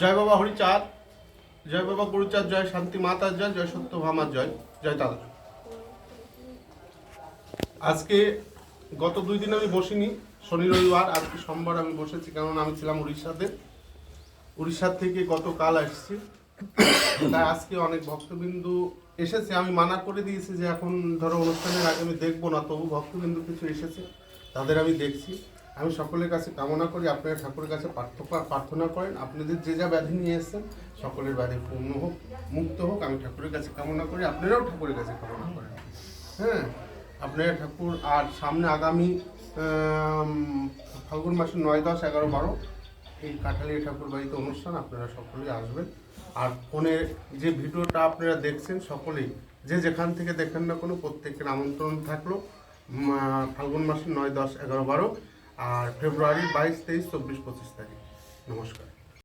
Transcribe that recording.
জয় বাবা হরিচাঁদ, জয় বাবা গুরুচাঁদ, জয় শান্তি মাতার জয় জয় সত্য ভামার জয় জয় দাদা আজকে গত দুই দিন আমি বসিনি, শনি রবিবার, আজকে সোমবার আমি বসেছি কারণ আমি ছিলাম উড়িষ্যাতে। উড়িষ্যার থেকে গতকাল আসছি। তাই আজকে অনেক ভক্তবিন্দু এসেছে, আমি মানা করে দিয়েছি যে এখন ধরো অনুষ্ঠানের আগে আমি দেখব না, তবু ভক্তবিন্দু কিছু এসেছে, তাদের আমি দেখছি। আমি সকলের কাছে কামনা করি, আপনারা ঠাকুরের কাছে প্রার্থ- প্রার্থনা করেন। আপনাদের যে যা ব্যাধি নিয়ে এসেছেন, সকলের ব্যাধি পূর্ণ হোক, মুক্ত হোক, আমি ঠাকুরের কাছে কামনা করি। আপনারাও ঠাকুরের কাছে কামনা করেন। হ্যাঁ আপনারা ঠাকুর, আর সামনে আগামী ফাল্গুন মাসের নয় দশ এগারো বারো, এই কাঠালি ঠাকুর বাড়িতে অনুষ্ঠান, আপনারা সকলেই আসবেন। আর ফোনে যে ভিডিওটা আপনারা দেখছেন, সকলেই যে যেখান থেকে দেখেন না কোনো, প্রত্যেকের আমন্ত্রণ থাকল। ফাল্গুন মাসের নয় দশ এগারো বারো। আর ফেব্রুয়ারি বাইশ তেইশ চব্বিশ পঁচিশ তারিখ। নমস্কার।